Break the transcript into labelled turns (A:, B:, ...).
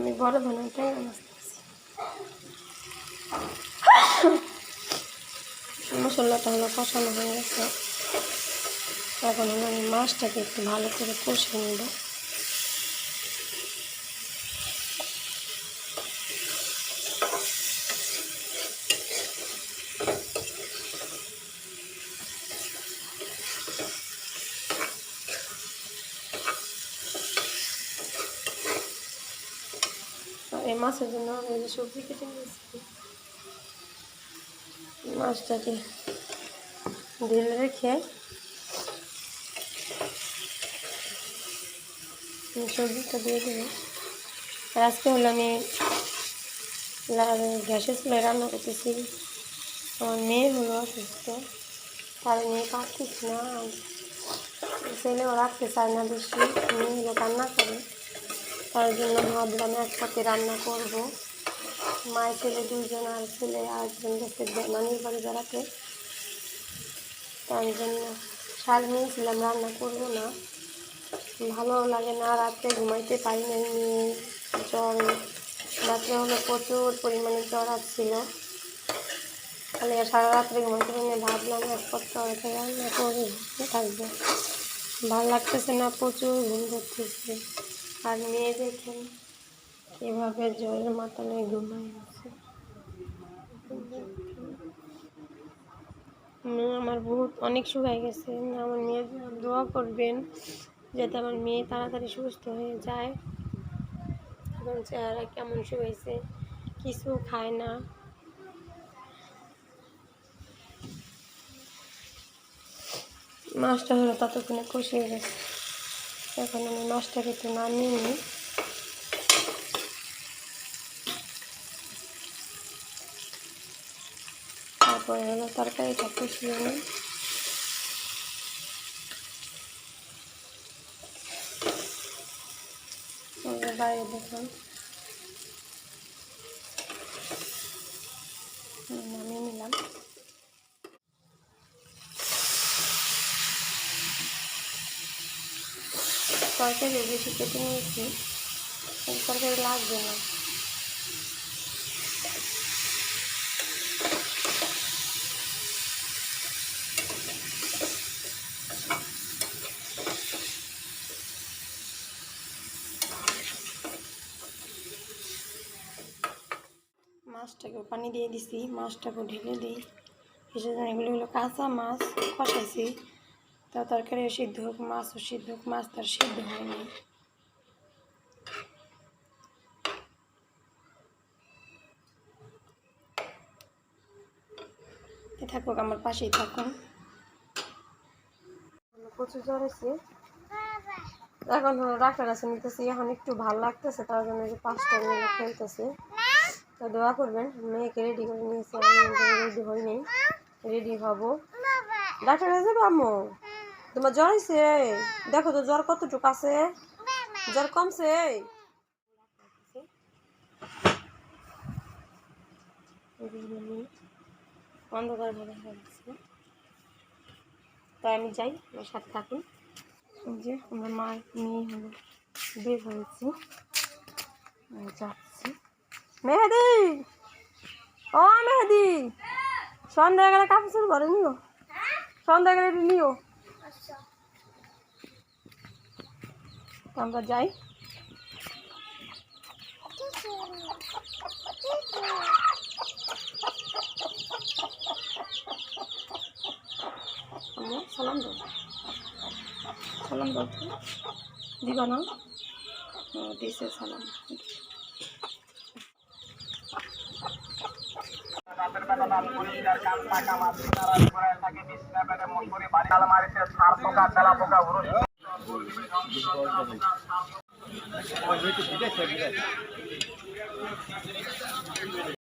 A: আমি বড় ট্যাংরা মশলাটা হলো কষানো হয়ে গেছে। এখন আমি মাছটাকে একটু ভালো করে কষে নেব। এই মাছের জন্য আমি সবজি কেটে নিয়েছি, মাছটাকে ঢেলে রেখে সবজিটা দিয়ে দেবো আজকে হলো আমি গ্যাসের চুলায় রান্না করতেছি। আমার মেয়ে হলো অসুস্থ, তার মেয়ে পারতেছি না। ছেলেও রাখতে চায় না বেশি, মেয়ে হলো কান্না করে। তার জন্য ভাবলাম একসাথে রান্না করব। মায়ের ছেলে দুজন আর ছেলে গেছে বে- নানির বাড়ি বেড়াতে। তার জন্য শাক নিয়েছিলাম, রান্না করব না। ভালো লাগে না রাত্রে ঘুমাইতে পারি না মেয়ে, জ্বরে। রাত্রে হলো প্রচুর পরিমাণে জ্বর আসছিল। তাহলে সারা রাত্রে ঘুমাইতে পারি ভাবলাম এক সপ্তাহ রান্না করে থাকব। ভালো লাগতেছে না, প্রচুর ঘুম ধরতেছে আর মেয়ে দেখেন, এভাবে জলের মাথায় ঘুমাই আছে। মেয়ে আমার বহুত, অনেক শুকাই গেছে। আমার মেয়ে দোয়া করবেন, যাতে আমার মেয়ে তাড়াতাড়ি সুস্থ হয়ে যায়। এবং চেহারা কেমন শুয়েছে কিছু খায় না। মাছটা হলো ততক্ষণে কষিয়ে গেছে। এখন আমি মাছটাকে একটু নামিয়ে নিই তারপরে হলো তরকারিটা কষিয়ে নিই এই যে বাইরে দেখুন তরকারি বেশি কেটে নিয়েছি তরকারি লাগবে না। মাছটাকে পানি দিয়ে দিছি, মাছটাকে ঢেলে দিই। কিসের জন্য এগুলো হলো কাঁচা মাছ, কষাইছি। তা তরকারি সিদ্ধ হোক মাছও সিদ্ধ হোক, মাছ তার সিদ্ধ হয়নি। থাকুক, আমার পাশেই থাকুন। প্রচুর জ্বর আছে এখন হলো ডাক্তার কাছে নিতেছি। এখন একটু ভালো লাগতেছে, তার জন্য যে পাঁচটা মিলে খেলতেছে। তো দোয়া করবেন, মেয়েকে রেডি করে নিয়েছি। আমি রেডি হই নাই রেডি হব। ডাক্তার কাছে যাব তোমার জ্বর হয়েছে দেখো তো, জ্বর কতটুকু আছে? জ্বর কমছে? অন্ধকার ভাবে তাই আমি যাই, আমার সাথে থাকুন যে, আমার মা, মেয়ে হলো, বের হয়েছি। যাচ্ছি। মেহেদি! ও, মেহেদি! সন্ধ্যা গেলে কাপড় চোর ঘরে নিও। সন্ধ্যা গেলে নিও। আমরা যাই। আমরা সালাম দাও। সালাম দিছে সালাম।
B: আলমারিতে সার পোকা তেলা পোকা উড়ুন